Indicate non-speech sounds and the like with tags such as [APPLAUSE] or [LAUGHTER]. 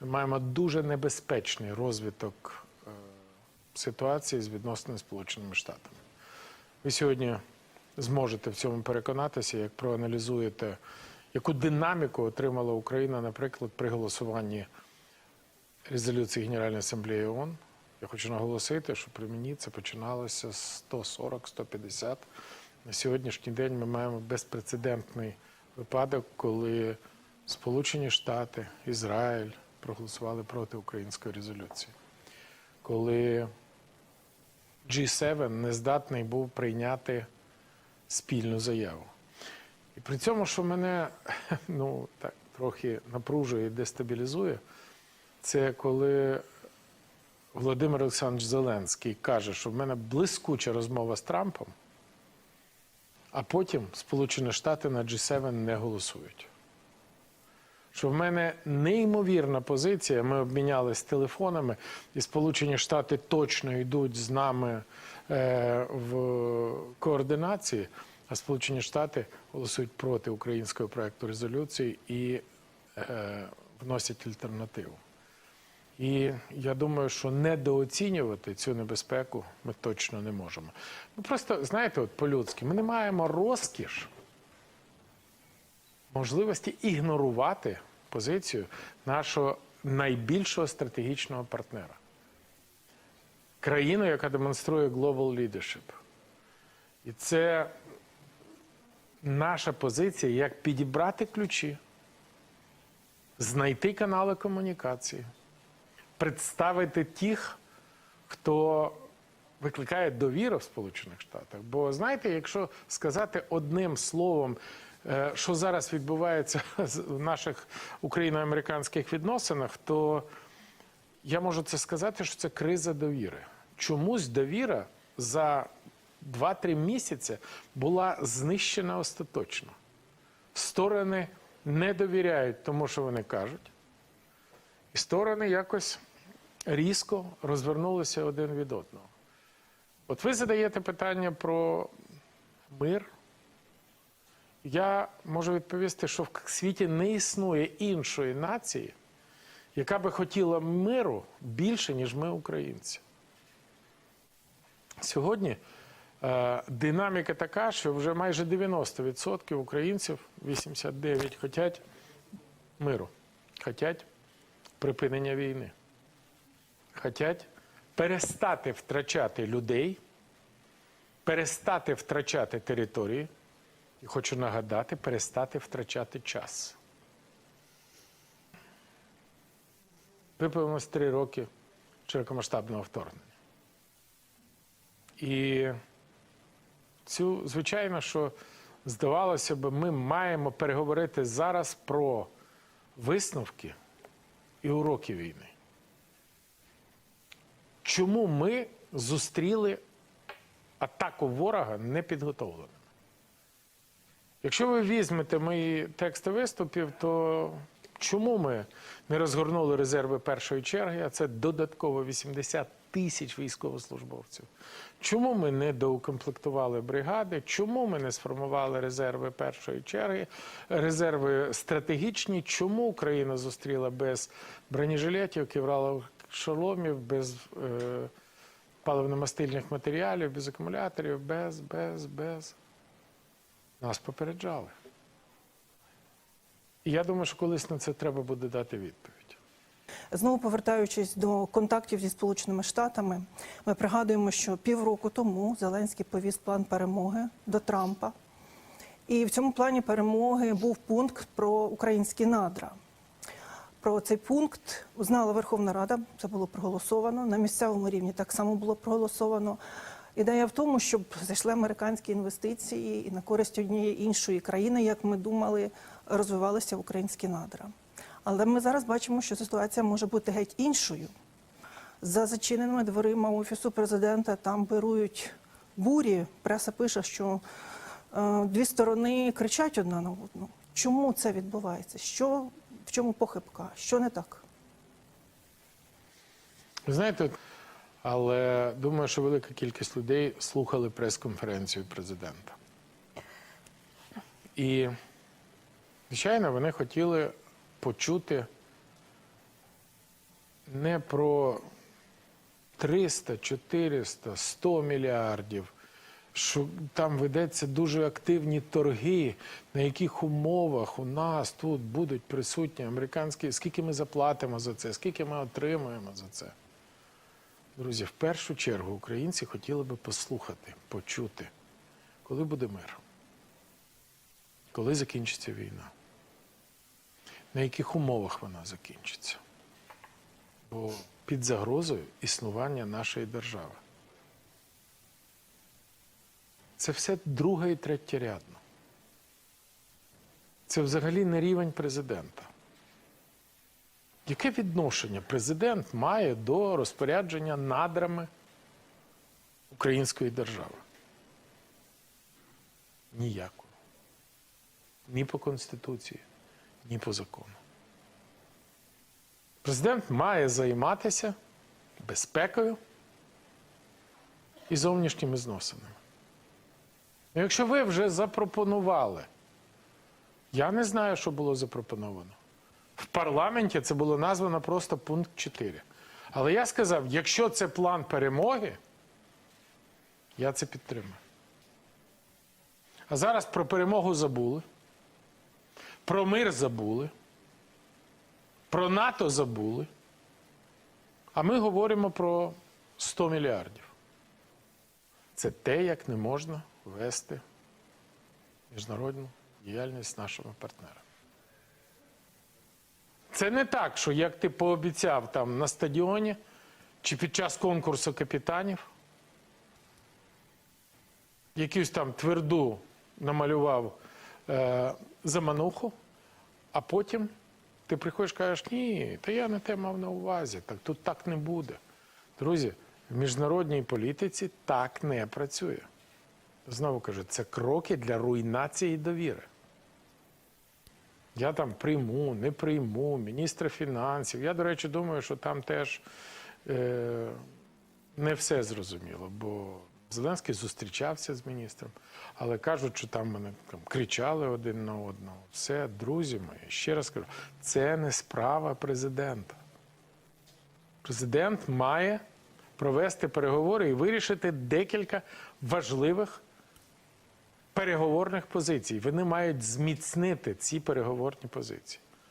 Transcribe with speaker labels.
Speaker 1: Ми маємо дуже небезпечний розвиток е, ситуації з відносинами з Сполученими Штатами. Ви сьогодні зможете в цьому переконатися, як проаналізуєте, яку динаміку отримала Україна, наприклад, при голосуванні резолюції Генеральної асамблеї ООН. Я хочу наголосити, що при мені це починалося з 140-150. На сьогоднішній день ми маємо безпрецедентний випадок, коли Сполучені Штати, Ізраїль проголосували проти української резолюції. Коли G7 не здатний був прийняти спільну заяву. І при цьому, що мене [LAUGHS] ну, так, трохи напружує і дестабілізує, це коли Володимир Олександрович Зеленський каже, що в мене блискуча розмова з Трампом, а потім Сполучені Штати на G7 не голосують. Що в мене неймовірна позиція, ми обмінялись телефонами, і Сполучені Штати точно йдуть з нами е, в координації, а Сполучені Штати голосують проти українського проекту резолюції і е, вносять альтернативу. І я думаю, що недооцінювати цю небезпеку ми точно не можемо. Ну просто знаєте, от по-людськи, ми не маємо розкіш можливості ігнорувати позицію нашого найбільшого стратегічного партнера. Країну, яка демонструє global leadership. І це наша позиція, як підібрати ключі, знайти канали комунікації, представити тих, хто викликає довіру в Сполучених Штатах. Бо знаєте, якщо сказати одним словом, що зараз відбувається [LAUGHS] в наших україно-американських відносинах, то я можу це сказати, що це криза довіри. Чомусь довіра за 2-3 місяці була знищена остаточно. Сторони не довіряють тому, що вони кажуть, і сторони якось різко розвернулися один від одного. От ви задаєте питання про мир. Я можу відповісти, що в світі не існує іншої нації, яка би хотіла миру більше, ніж ми, українці. Сьогодні е, динаміка така, що вже майже 90% українців, 89, хочуть миру, хочуть припинення війни, хочуть перестати втрачати людей, перестати втрачати території, і хочу нагадати, перестати втрачати час. Виповнилось три роки широкомасштабного вторгнення. І цю, звичайно, що здавалося б, ми маємо переговорити зараз про висновки і уроки війни. Чому ми зустріли атаку ворога непідготовленими? Якщо ви візьмете мої тексти виступів, то чому ми не розгорнули резерви першої черги, а це додатково 80 тисяч військовослужбовців? Чому ми не доукомплектували бригади? Чому ми не сформували резерви першої черги, резерви стратегічні? Чому Україна зустріла без бронежилетів, ківралових шоломів, без е, паливно-мастильних матеріалів, без акумуляторів, без, без, без? Нас попереджали. І я думаю, що колись на це треба буде дати відповідь.
Speaker 2: Знову повертаючись до контактів зі Сполученими Штатами, ми пригадуємо, що півроку тому Зеленський повіз план перемоги до Трампа. І в цьому плані перемоги був пункт про українські надра. Про цей пункт узнала Верховна Рада, це було проголосовано. На місцевому рівні так само було проголосовано. Ідея в тому, щоб зайшли американські інвестиції і на користь однієї іншої країни, як ми думали, розвивалися українські надра. Але ми зараз бачимо, що ситуація може бути геть іншою. За зачиненими дверима офісу президента там беруть бурі. Преса пише, що е, дві сторони кричать одна на одну. Чому це відбувається? Що в чому похибка? Що не так?
Speaker 1: Знаєте, але думаю, що велика кількість людей слухали прес-конференцію президента. І, звичайно, вони хотіли почути не про 300, 400, 100 мільярдів, що там ведеться дуже активні торги, на яких умовах у нас тут будуть присутні американські, скільки ми заплатимо за це, скільки ми отримуємо за це. Друзі, в першу чергу українці хотіли би послухати, почути, коли буде мир, коли закінчиться війна, на яких умовах вона закінчиться. Бо під загрозою існування нашої держави. Це все друге і третєрядно. Це взагалі не рівень президента. Яке відношення президент має до розпорядження надрами української держави? Ніякого. Ні по Конституції, ні по закону. Президент має займатися безпекою і зовнішніми зносинами. Ну, якщо ви вже запропонували, я не знаю, що було запропоновано. В парламенті це було названо просто пункт 4. Але я сказав, якщо це план перемоги, я це підтримую. А зараз про перемогу забули, про мир забули, про НАТО забули. А ми говоримо про 100 мільярдів. Це те, як не можна вести міжнародну діяльність з нашими партнерами. Це не так, що як ти пообіцяв там на стадіоні чи під час конкурсу капітанів, якусь там тверду намалював е, замануху, а потім ти приходиш і кажеш, ні, та я не те мав на увазі, так тут так не буде. Друзі, в міжнародній політиці так не працює. Знову кажу, це кроки для руйнації довіри. Я там прийму, не прийму, міністра фінансів. Я, до речі, думаю, що там теж е, не все зрозуміло, бо Зеленський зустрічався з міністром, але кажуть, що там вони там, кричали один на одного. Все, друзі мої, ще раз кажу, це не справа президента. Президент має провести переговори і вирішити декілька важливих переговорних позицій. Вони мають зміцнити ці переговорні позиції.